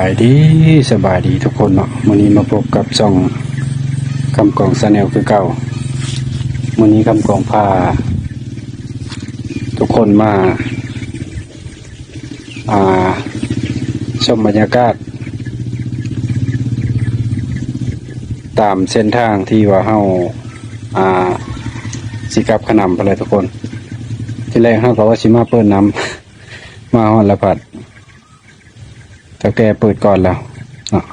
ายดีสบายดีทุกคนเนาะมื้อนี้มาพบกับช่องคำกองซาแนลคือเก่ามื้อนี้คำกองพา ทุกคนมา อ่าชมบรรยากาศ ตามเส้นทางที่ว่าเฮาอ่าสิกับขนำไปเลยทุกคน ที่แรกเฮาก็ว่าสิมาเปิดน้ำมาฮอดละผัด แต่แกเปิดก่อนแล้วเนาะ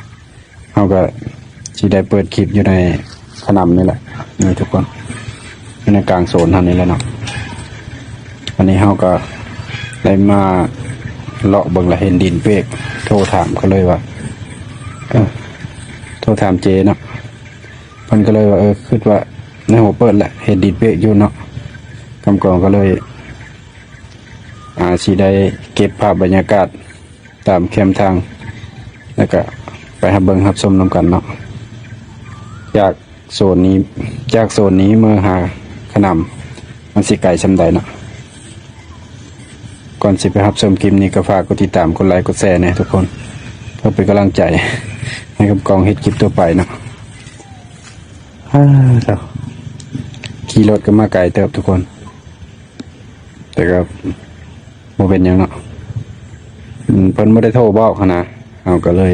เขาก็ที่ได้เปิดคลิปอยู่ในขนำนี่แหละนี่ทุกคนอยู่ในกลางโซนท่านี้แล้วเนาะอันนี้เขาก็ได้มาเลาะเบิ่งละเห็นดินเปกโทรถามเขาเลยว่าโทรถามเจเนาะมันก็เลยว่าเออคิดว่าในหัวเปิดแหละเห็นดินเปกอยู่เนาะกำกองก็เลยอาสีได้เก็บภาพบรรยากาศ ตามแคมทาง แล้วก็ไปหับเบิงหับชมนำกันเนาะจากโซนนี้จากโซนนี้เมื่อหาขนำมันสิไก่ชำใดเนาะก่อนสิไปหับชมคลิปนี้ก็ฝากกดติดตามกดไลค์กดแชร์นะทุกคนเพื่อเป็นกำลังใจให้กับกองเฮ็ดคลิปตัวไปเนาะฮ่าเจ้าขี่รถก็มาไกลเติบทุกคน แต่ก็โมเป็นยังเนาะ อืมเพิ่นไม่ได้โทรบอกเขานะเราก็เลย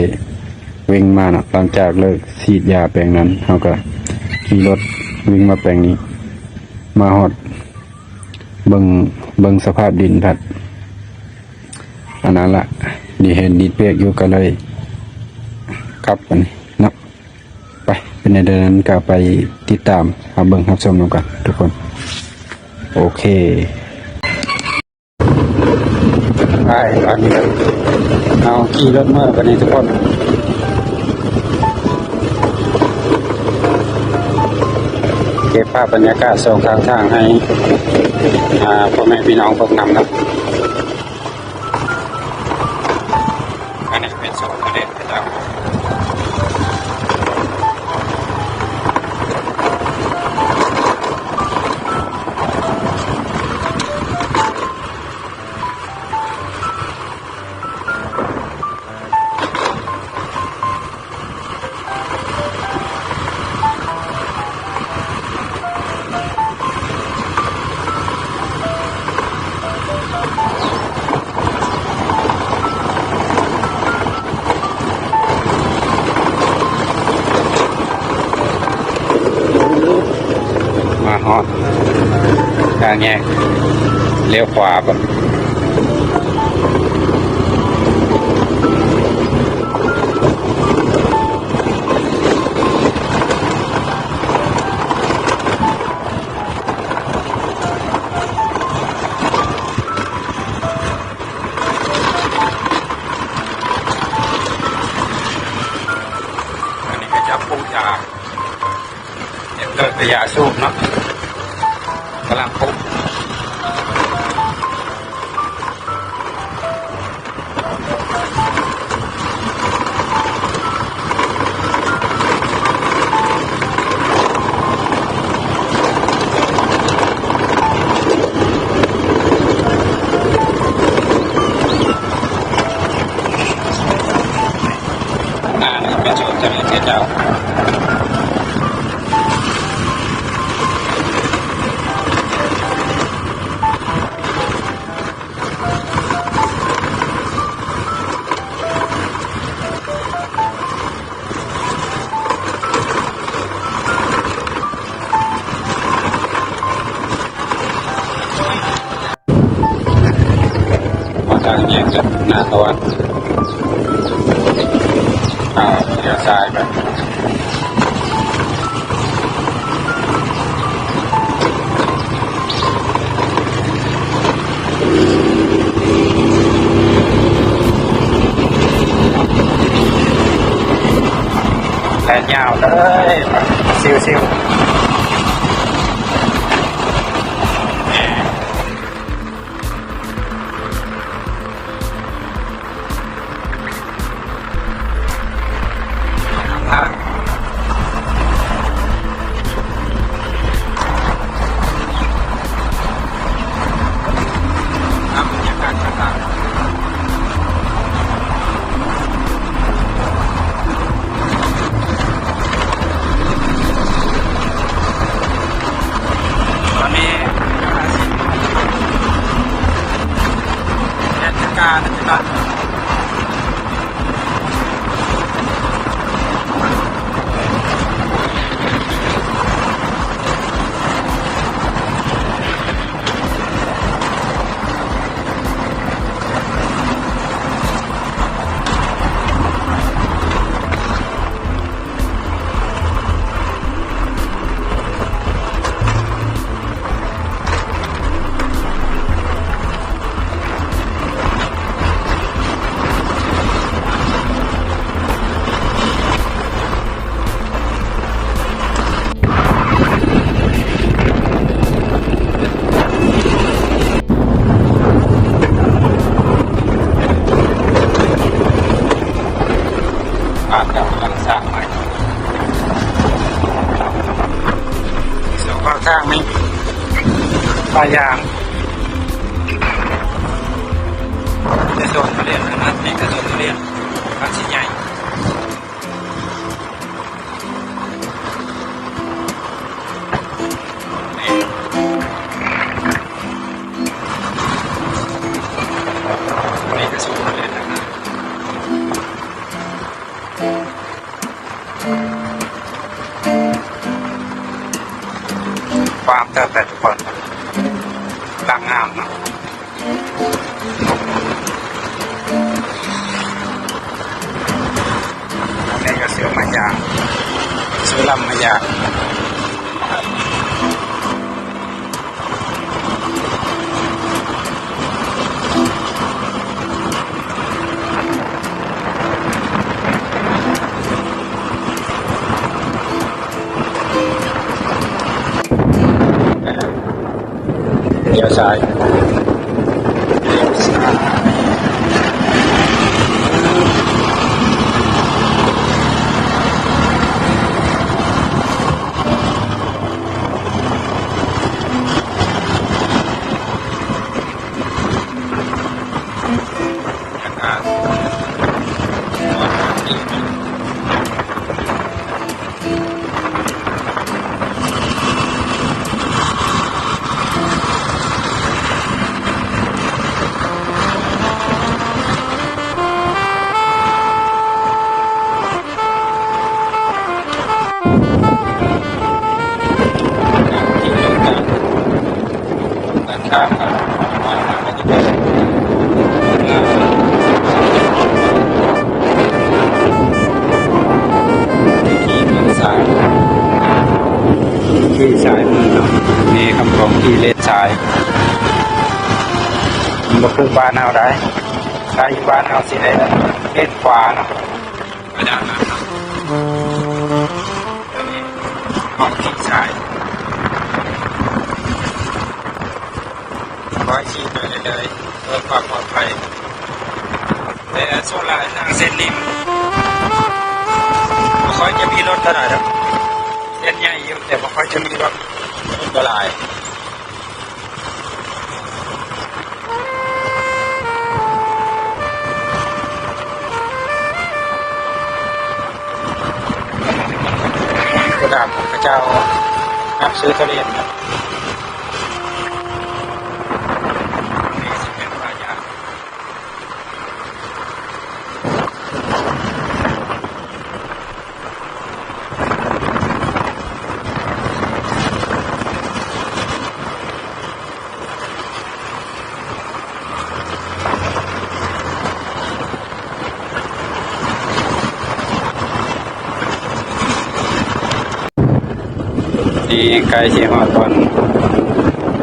วิ่งมานะหลังจากเลิกฉีดยาแปลงนั้นเราก็ขี่รถวิ่งมาแปลงนี้ มาฮอดเบิงเบิงสภาพดินพัดอันนั้นละดีเห็นดินเปียกอยู่ก็เลยกลับกันนะไปเป็นในเดือนนั้นก็ไปติดตามหาเบิงครับชมกันทุกคน โอเค ใช่ตอนนี้เอาขี่รถเมื่อกันนี้ทุกคนเก็บภาพบรรยากาศสองทางทางให้พ่อแม่พี่น้องพวกนำนะางแยกเลี้ยวขวาบ่อัาวเลยซิวซิ bad. อมายางเสือลำมายางเลี้ยวซ้าย ที่มือซ้ายที่ซ้ายมือมีคำของที่เลนซ้ายมันก็คือบ้านเอาได้ถ้ายบ้านเอาสิได้เลนขวาเนาะกระดานนั้นเนาะอันนี้ของที่ซ้าย ขอให้ขี่ไปเรื่อยๆเพื่อความปลอดภัยแต่ส่วนหลายทางเส้นนี้ไม่ค่อยจะมีรถเท่าไหร่ครับเส้นใหญ่อยู่แต่ไม่ค่อยจะมีรถอันตรายกระดาษของพระเจ้านับซื้อทุเรียนครับ นี่สิเป็นปลายาง ที่ใกล้เชียงหอดตอน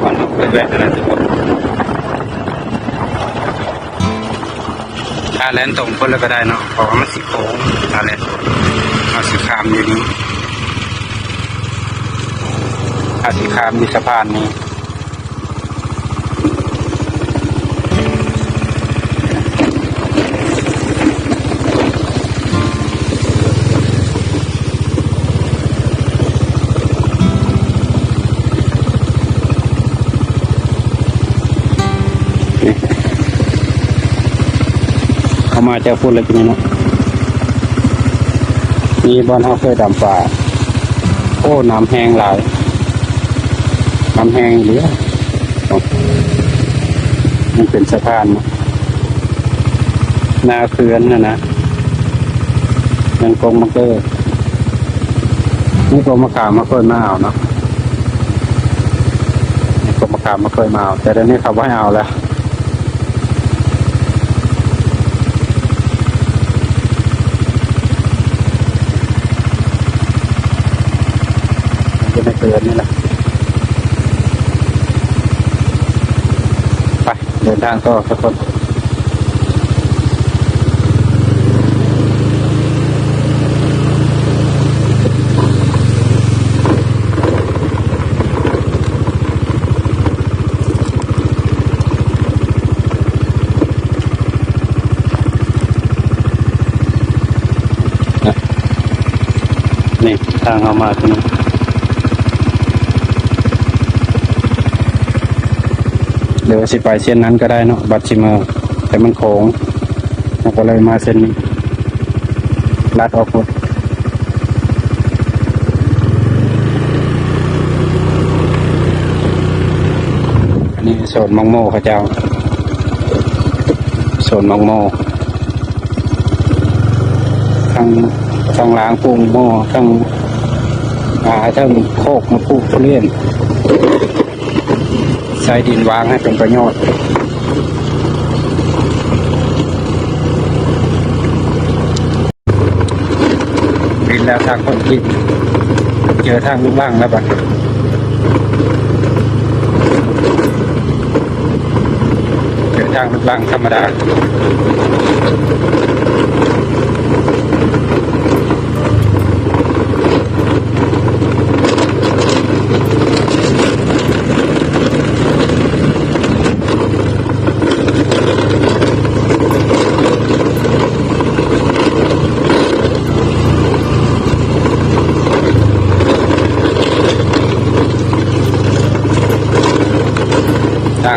ตอนไปแวะนะทุกคนถ้าแลนตรงพ้นแล้วก็ได้เนาะเพราะว่ามันสิโค้งถ้าแลนเอาสิขามอยู่นี้อาสิขามอยู่สะพานนี้ จ้าพูดเลยทีนี้เนาะมีบอลเฮาเคยดำป่าโอ้น้ำแห้งหลายน้ำแห้งเหลือมันเป็นสะพานนาเขื่อนนะนะมันกงมาเกอร์นี่กงมะขามมาเคยมาเอาเนาะกงมะขามมาเคยมาเอาแต่เดี๋ยวนี้เขาไม่เอาแล้ว จะไม่เกินนี่แหละไปเดินทางต่อทุกคนนะนี่ทางเอามาตรงนี้ เดี๋ยวสิไปเส้นนั้นก็ได้เนาะบัตชิมาแต่มันโค้งเราก็เลยมาเส้นนี้ลัดออกหมดอันนี้โซนมังโมเขาเจ้าโซนมังโมทั้งทั้งล้างปรุงโมทั้งอาทั้งโคกมาปลูกเรียน ใช้ดินวางให้เป็นประโยชน์ปิดแล้วทางคนกินเจอทางลูกล่างแล้วบัดเจอทางลูกล่างธรรมดา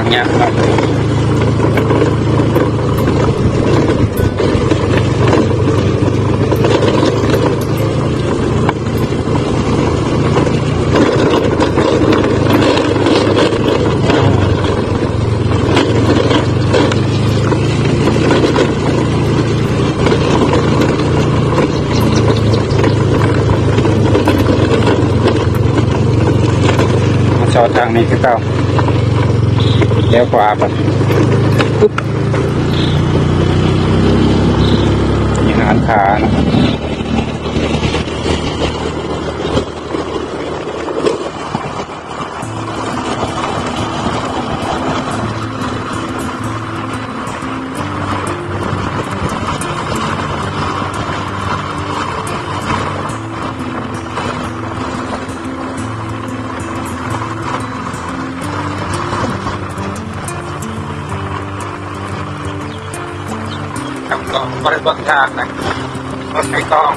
ทางเนี้ยครับ เลี้ยวขวาไปปุ๊บมีหานขานะ บริบททางนะรถไฟกล้อง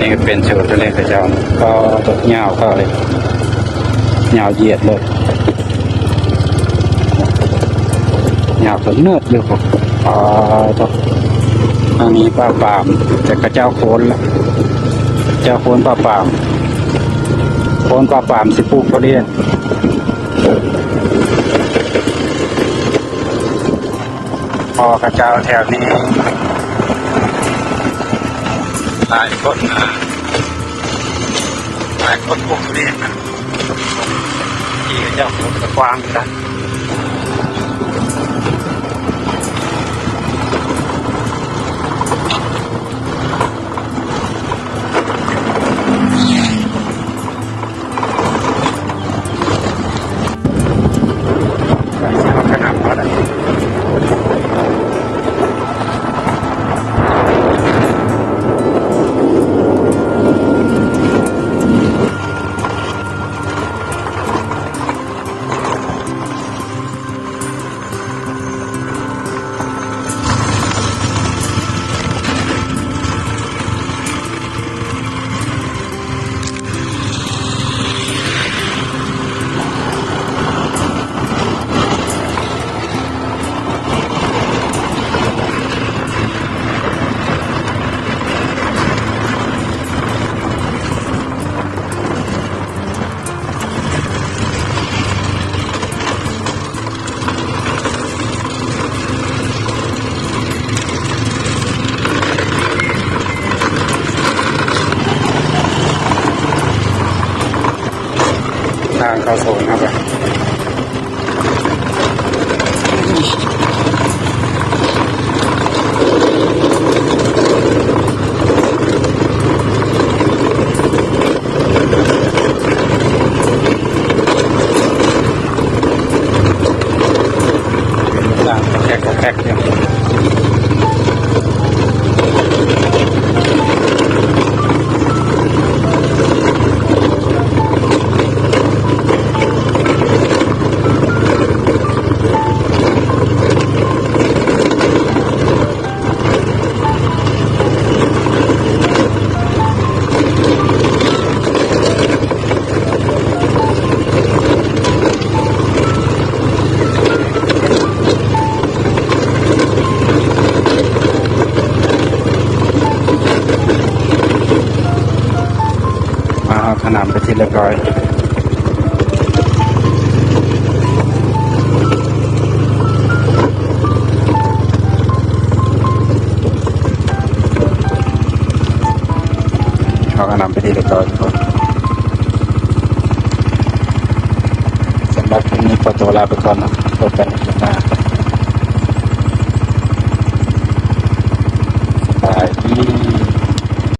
นี่ก็เป็นสูตรตัวเลขกระเจ้าก็ตกเงาเข้าเลยเงาเหยียดเลยอยากจะเนื้อเลยผม อ่าต่ออันนี้ป้าปามแต่กระเจ้าโคนละเจ้าโคนป้าปาม โคนป้าปามสิปลูกเขาเรียนพอกระเจ้าแถวนี้หลายคนนะหลายคนปลูกเรียนที่เจ้าโคนกระวางอยู่น ทางเข้า ขนำไปที่เรียบร้อยเขาก็นำไปที่เรียบร้อยทุกคนสำหรับคลิปนี้ขอตัวลาไปก่อนนะพบกันในคลิปหน้า